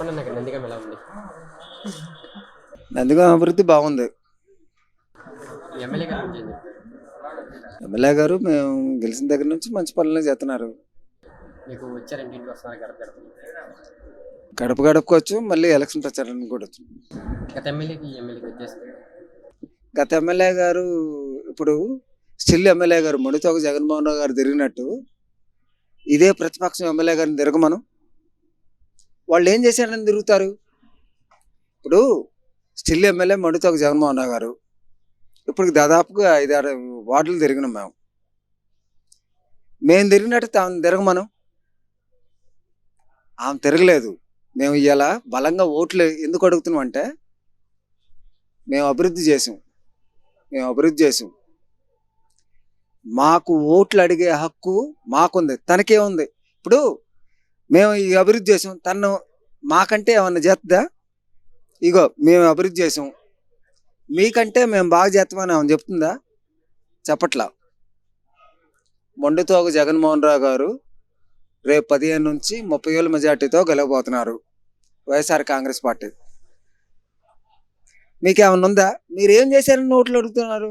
చెప్పండి నాకు నందిగం ఎలా ఉంది? నందిగం అభివృద్ధి బాగుంది. ఎమ్మెల్యే గారి ఎమ్మెల్యే మేము గెలిచిన దగ్గర నుంచి మంచి పనులు చేస్తున్నారు. మీకు వచ్చారంటే ఇంటికి వస్తున్నారు గడప గడప మళ్ళీ ఎలక్షన్ ప్రచారానికి కూడా వచ్చు. గత ఎమ్మెల్యేకి ఈ ఎమ్మెల్యేకి వచ్చేసి గత ఎమ్మెల్యే గారు ఇప్పుడు స్టిల్ ఎమ్మెల్యే గారు ముడితోక జగన్మోహన్ రావు గారు తిరిగినట్టు ఇదే ప్రతిపక్షం ఎమ్మెల్యే గారిని తిరగమను. వాళ్ళు ఏం చేశారని తిరుగుతారు? ఇప్పుడు స్టిల్ ఎమ్మెల్యే మడితోక జగన్మోహన్ రావు గారు ఇప్పుడు దాదాపుగా ఐదారు వార్డులు తిరిగినాం మేము. మేము తిరిగినట్టు తాను తిరగమను. ఆమె తిరగలేదు. మేము ఇలా బలంగా ఓట్లు ఎందుకు అడుగుతున్నాం అంటే మేము అభివృద్ధి చేసాం. మేము అభివృద్ధి చేసాం. మాకు ఓట్లు అడిగే హక్కు మాకుంది. తనకే ఉంది. ఇప్పుడు మేము ఈ అభివృద్ధి చేసాం. తను మాకంటే ఏమన్నా చేస్తుందా ఇగో మేము అభివృద్ధి చేసాం. మీకంటే మేము బాగా చేస్తామని ఆమె చెప్తుందా? చెప్పట్లా. మొండితోగ జగన్మోహన్ రావు గారు రేపు పదిహేను నుంచి ముప్పై ఏళ్ళ మెజార్టీతో గెలవబోతున్నారు వైఎస్ఆర్ కాంగ్రెస్ పార్టీ. మీకేమన్నా ఉందా? మీరు ఏం చేశారని నోట్లు అడుగుతున్నారు?